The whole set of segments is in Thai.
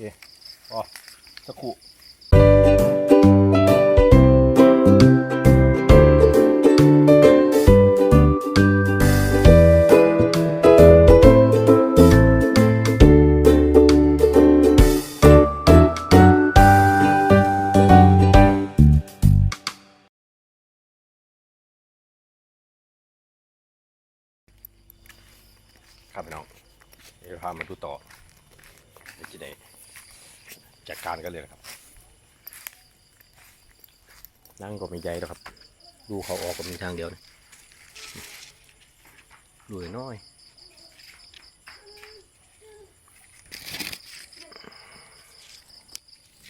อ๋อสักครู่ครับพี่น้องเดี๋ยวพามาดูต่อจะได้ จัดการกันเลยนะครับ นั่งก็ไม่ใหญ่แล้วครับ ดูเขาออกก็มีทางเดียวนะดูน้อย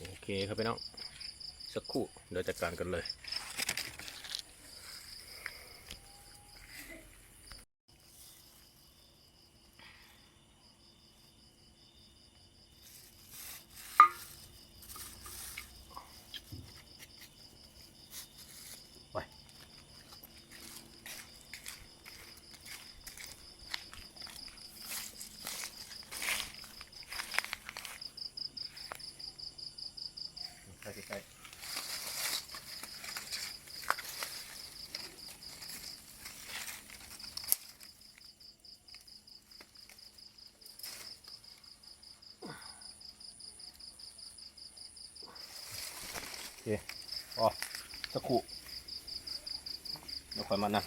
โอเคครับพี่น้อง สักครู่เดี๋ยวจัดการกันเลย ใกล้โอเคอ๋อสักครู่เดี๋ยวค่อยมานะ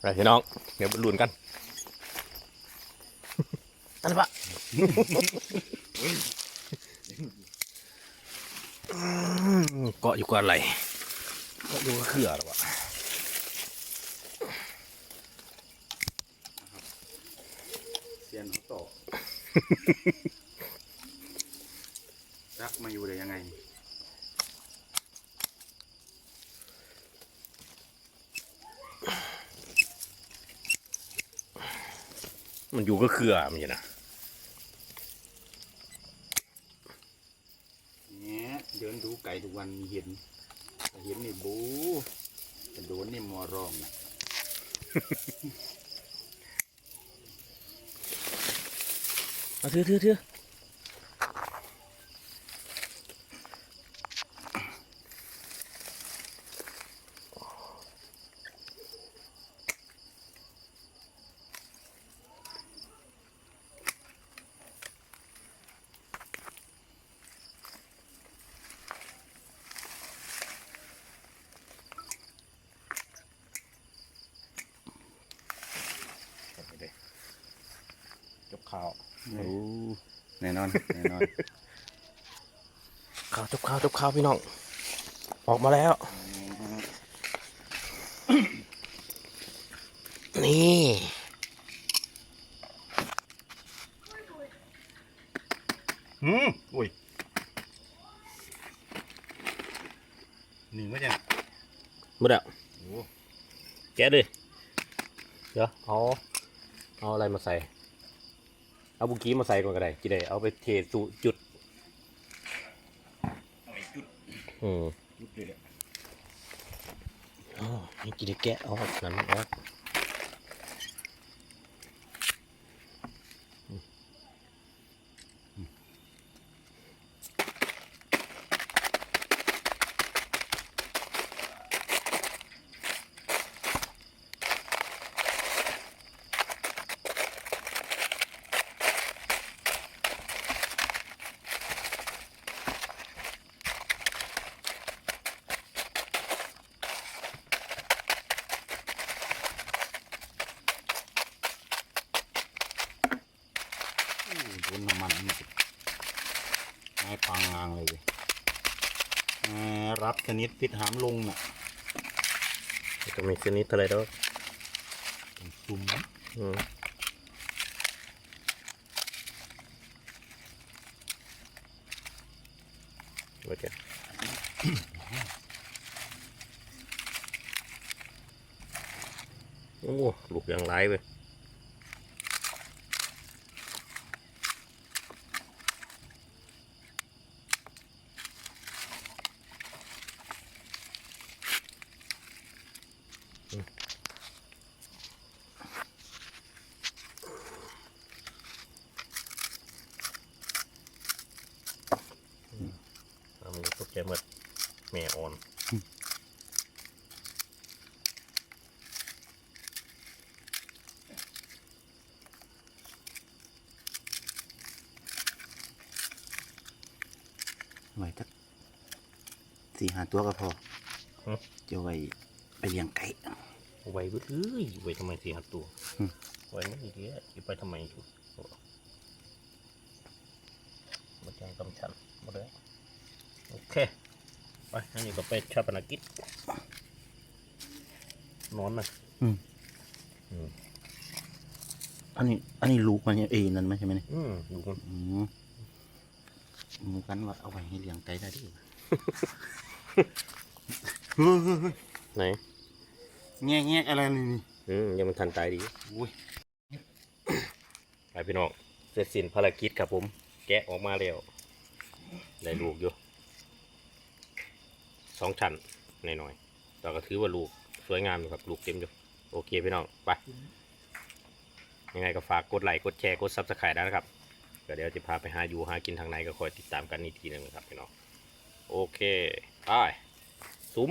ไปพี่น้อง เดี๋ยวบรรลุนกันอันนั้นปะอืมเกาะอยู่กับอะไรเกาะอยู่กับเครือหรอวะเซียนเขาตอกรักมาอยู่ได้ยังไง มันอยู่กับเครือมันอยู่นะเนี่ยเดินดูไก่ทุกวันมีเห็นแต่เห็นนี่บูแต่โดนนี่มอรองนะมาเถื่อเถื่อเถื่อ จบ ข่าวโอ้แน่นอนแน่นอนข่าวจบข่าวจบข่าวพี่น้อง ออกมาแล้ว นี่หืมอุ้ยหนึ่งก็จะหมดแล้วโอ้แกะดิเดี๋ยวเอาเอาอะไรมาใส่ เอาบุกี้มาใส่ก่อนก็ได้จีได้เอาไปเทสู่จุดเอาไอ้จุดอืมจุดเลยแหละอ๋อนี่จีได้แกะเอานั้นออก อู้โดนน้ำมันนี่สิไม้ปางงางเลยเว้ยแหมรับชนิดพิษหามลงน่ะก็ไม่ชนิดเท่าไหรแล้วซุ่มอืมโอเคโอ้ลูกอย่างไรเว้ย เะหมดเม่อ่อนไว้สักสี่หาตัวก็พอจะไว้ไปเลี้ยงไก่ไว้เอ้ยไว้ทำไมสี่หาตัวไว้ไม่ดีอะจะไปทำไมชุดมาแจ้งกำชันมาเลย โอเค ไปอันนี้ก็ไปชาปนกิจนอนนะอืมอืมอันนี้ อันนี้ลูกมันเนี่ยเอ้ยนั่นไหมใช่ไหมเนี่ยอืมดูกันอืมหมูกันว่าเอาไว้ให้เลี้ยงไก่ได้ดิเฮ้ยเฮ้ยเฮ้ยไหนแง่แง่อะไรนี่นี่อืมยังมันทันตายดีอุ้ยไปพี่น้องเสร็จสิ้นภารกิจครับผม แกะออกมาแล้วได้ลูกอยู่ สองชั้นหน่อยๆแต่ก็ถือว่าลูกสวยงามอยู่ครับลูกเต็มอยู่โอเคพี่น้องไปยังไงก็ฝากกดไลค์กดแชร์กดซับสไครต์นะครับก็เดี๋ยวจะพาไปหาอยู่หากินทางไหนก็คอยติดตามกันอีกทีหนึงนะครับพี่น้องโอเคไปซุ้ม